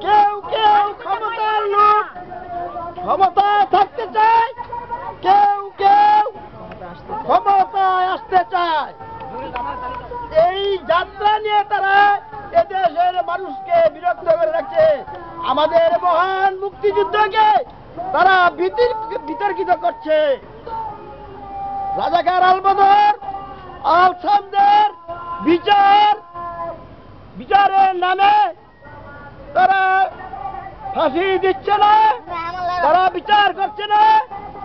কেউ কেউ ক্ষমতার লোক থাকতে চায় কেউ কেউ ক্ষমতায় আসতে চায় এই যাত্রা নিয়ে তারা এদেশের মানুষকে বিরক্ত করে রাখছে আমাদের মহান মুক্তিযুদ্ধকে তারা বিতর্ক- বিতর্কিত করছে রাজাকার আলবদর, আলসামদের বিচার বিচারের নামে তারা ফাঁসি দিচ্ছে না, তারা বিচার করছে না,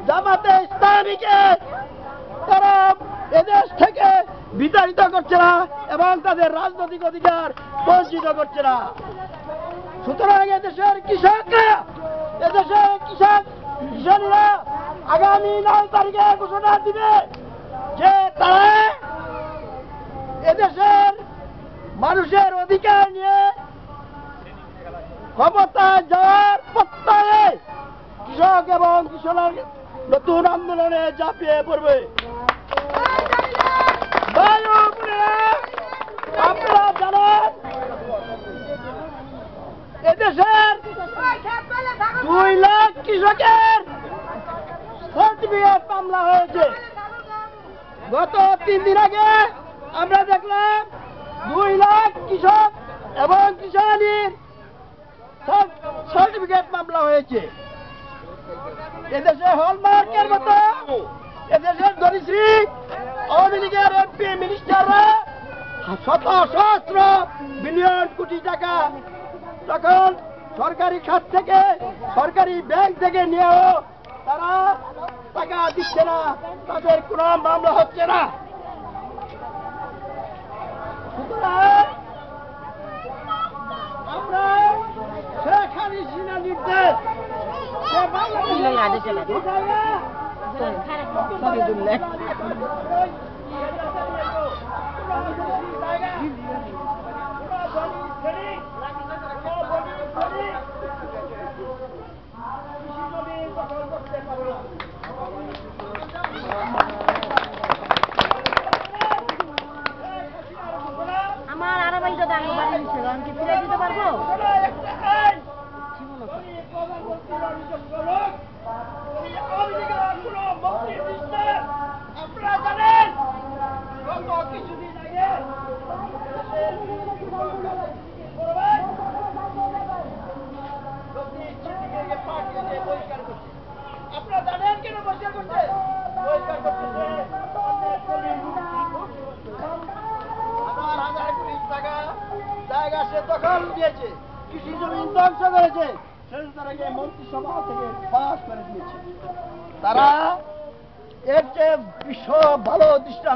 জামাতে ইসলামীকে তারা এদেশ থেকে বিতাড়িত করছে না এবং তাদের রাজনৈতিক অধিকার বঞ্চিত করছে না। সুতরাং এদেশের কৃষকরা, এদেশের কৃষক কিষানীরা আগামী নয় তারিখে ঘোষণা দিবে যে তারা এদেশের মানুষের অধিকার নিয়ে ক্ষমতা যাওয়ার প্রত্যয়ে কৃষক এবং কৃষকের নতুন আন্দোলনে ঝাঁপিয়ে পড়বে। আপনারা জানেন, এদেশের দুই লাখ কৃষকের সার্টিফিকেট মামলা হয়েছে। গত তিন দিন আগে আমরা দেখলাম দুই লাখ কৃষক এবং কৃষানির সার্টিফিকেট মামলা হয়েছে। এদেশে হলমার্কের মতো এদেশের ধরিশ্রী আওয়ামী লীগের এমপি মিনিস্টাররা শত সহস্র বিলিয়ন কোটি টাকা তখন সরকারি খাত থেকে সরকারি ব্যাংক থেকে নিয়েও তারা টাকা দিচ্ছে না। তাদের কোনো মামলা হচ্ছে না। সুতরাং আমরা শেখ হাসিনা নির্দেশ যে বাড়ি দিচ্ছে আমি কি ফিরে দিতে পারব? আপনারা জানেন গত কিছুদিন আগে আপনারা জানেন কেন বহিষ্কার করছে বহিষ্কার করতেছে হাজার হাজার কোটি টাকা জায়গা দিয়েছে, কৃষি জমি ধ্বংস করেছে সেই থেকে পাশ করে দিয়েছে। তারা এর চেয়ে বিশ্ব ভালো দৃষ্টান্ত